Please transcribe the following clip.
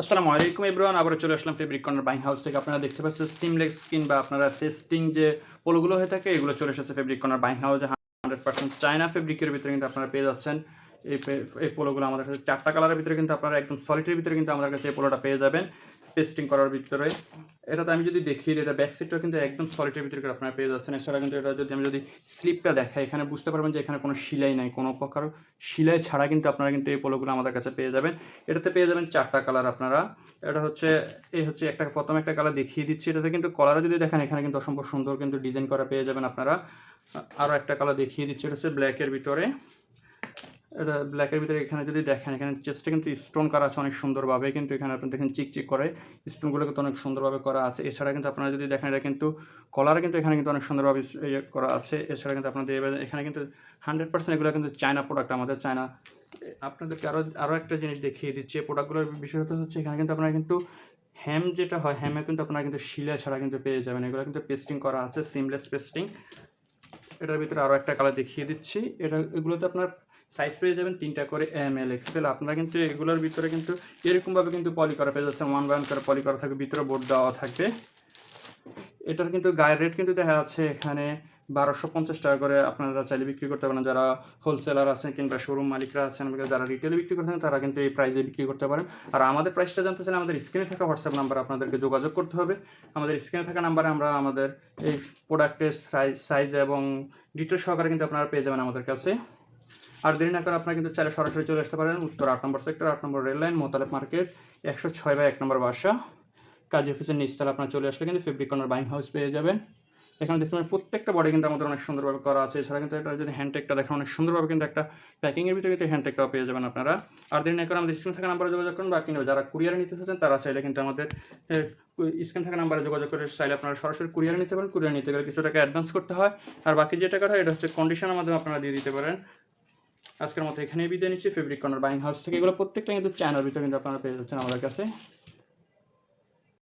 আসসালামু আলাইকুম এব্রান আবার চলে আসলাম ফেব্রিক কর্নার বাইং হাউস থেকে। আপনারা দেখতে পাচ্ছেন সিমলেক্স স্কিন বা আপনারা ফেস্টিং যে পোলগুলো হয়ে থাকে, এগুলো চলে এসেছে ফেব্রিক কর্নার বাইং হাউসে হান্ড্রেড পার্সেন্ট চায়না ফেব্রিকের ভিতরে কিন্তু আপনারা পেয়ে যাচ্ছেন। এই এই পোলোগুলো আমাদের কাছে চারটা কালারের ভিতরে কিন্তু আপনারা একদম সলিটের ভিতরে কিন্তু আমাদের কাছে এই পোলোটা পেয়ে যাবেন। পেস্টিং করার ভিতরে। এটাতে আমি যদি দেখি এটা ব্যাক কিন্তু একদম সলিটের ভিতরে আপনারা পেয়ে যাচ্ছেন। এছাড়া কিন্তু এটা যদি আমি যদি স্লিপটা দেখাই, এখানে বুঝতে পারবেন যে এখানে কোনো সিলাই নাই, কোনো প্রকার সিলাই ছাড়া কিন্তু আপনারা কিন্তু এই পোলোগুলো আমাদের কাছে পেয়ে যাবেন। এটাতে পেয়ে যাবেন চারটা কালার আপনারা। এটা হচ্ছে, এই হচ্ছে একটা, প্রথম একটা কালার দেখিয়ে দিচ্ছি। এটাতে কিন্তু কলারে যদি দেখেন, এখানে কিন্তু অসম্ভব সুন্দর কিন্তু ডিজাইন করা পেয়ে যাবেন আপনারা। আরও একটা কালার দেখিয়ে দিচ্ছি, এটা হচ্ছে ব্ল্যাকের ভিতরে। এটা ব্ল্যাকের ভিতরে এখানে যদি দেখেন, এখানে চেস্টে কিন্তু স্টোন করা আছে অনেক সুন্দরভাবে, কিন্তু এখানে আপনি দেখেন চিকচিক করে স্টোনগুলো কিন্তু অনেক সুন্দরভাবে করা আছে। এছাড়া কিন্তু আপনারা যদি দেখেন, এটা কিন্তু কলার কিন্তু এখানে কিন্তু অনেক সুন্দরভাবে ইয়ে করা আছে। এছাড়া কিন্তু আপনাদের এখানে কিন্তু হান্ড্রেড পার্সেন্ট এগুলো কিন্তু চায়না প্রোডাক্ট আমাদের চায়না আপনাদেরকে আরও আরও একটা জিনিস দেখিয়ে দিচ্ছি। প্রোডাক্টগুলোর বিষয়টা হচ্ছে এখানে কিন্তু আপনারা কিন্তু হ্যাম যেটা হয় হ্যামে কিন্তু আপনারা কিন্তু শিলা ছাড়া কিন্তু পেয়ে যাবেন। এগুলো কিন্তু পেস্টিং করা আছে সিমলেস পেস্টিং এটার ভিতরে আরও একটা কালার দেখিয়ে দিচ্ছি। এটা, এগুলোতে আপনার সাইজ পেয়ে যাবেন তিনটা করে এম এল এক্সেল আপনারা কিন্তু এগুলোর ভিতরে কিন্তু এরকমভাবে কিন্তু পলি করা পেয়ে যাচ্ছে ওয়ান বাই ওয়ান করে পলি করা থাকবে, ভিতরে বোর্ড দেওয়া থাকবে। এটার কিন্তু গায়ের রেট কিন্তু দেখা যাচ্ছে এখানে বারোশো পঞ্চাশ টাকা করে। আপনারা চাইলে বিক্রি করতে পারেন। যারা হোলসেলার আছেন কিংবা শোরুম মালিকরা আছেন যারা রিটেলে বিক্রি করতে তারা কিন্তু এই প্রাইসে বিক্রি করতে পারেন। আর আমাদের প্রাইসটা জানতে চাইলে আমাদের স্ক্রিনে থাকা হোয়াটসঅ্যাপ নাম্বার আপনাদেরকে যোগাযোগ করতে হবে। আমাদের স্ক্রিনে থাকা নাম্বারে আমরা আমাদের এই প্রোডাক্টের সাইজ এবং ডিটেল সহকারে কিন্তু আপনারা পেয়ে যাবেন আমাদের কাছে। আর দেরি না করে আপনারা কিন্তু চাইলে সরাসরি চলে আসতে পারেন উত্তর আট নম্বর সেক্টর, আট নম্বর রেললাইন মোতালেব মার্কেট, একশো ছয় বাই এক নম্বর বাসা। কাজী অফিসের নিচতলা আপনার চলে আসলে কিন্তু ফেব্রিক কর্নার বাইং হাউস পেয়ে যাবেন। এখানে দেখতে পাবেন প্রত্যেকটা বডি কিন্তু আমাদের অনেক সুন্দরভাবে করা আছে। এছাড়া কিন্তু এটা যদি হ্যান্ডটেকটা দেখেন, অনেক সুন্দরভাবে কিন্তু একটা প্যাকিংয়ের ভিতরে কিন্তু হ্যান্ডটেকটাও পেয়ে যাবেন আপনারা। আর দেরি না করে আমাদের স্ক্রিন থাকা নাম্বারে যোগাযোগ করুন বা যারা কুরিয়ারে নিতে চাচ্ছেন, তারা চাইলে কিন্তু আমাদের স্ক্রিন থাকা নাম্বারে যোগাযোগ করে চাইলে আপনারা সরাসরি কুরিয়ারে নিতে পারেন। কুরিয়ার নিতে গেলে কিছু টাকা অ্যাডভান্স করতে হয়। আর বাকি যে টাকাটা এটা হচ্ছে কন্ডিশনের মাধ্যমে আপনারা দিয়ে দিতে পারেন। আজকের মতো এখানেই বিদায় নিচ্ছি। ফেব্রিক কর্নার বাইং হাউস থেকে এগুলো প্রত্যেকটা কিন্তু চ্যানেল ভিতরে কিন্তু আপনারা পেয়ে যাচ্ছেন আমাদের কাছে।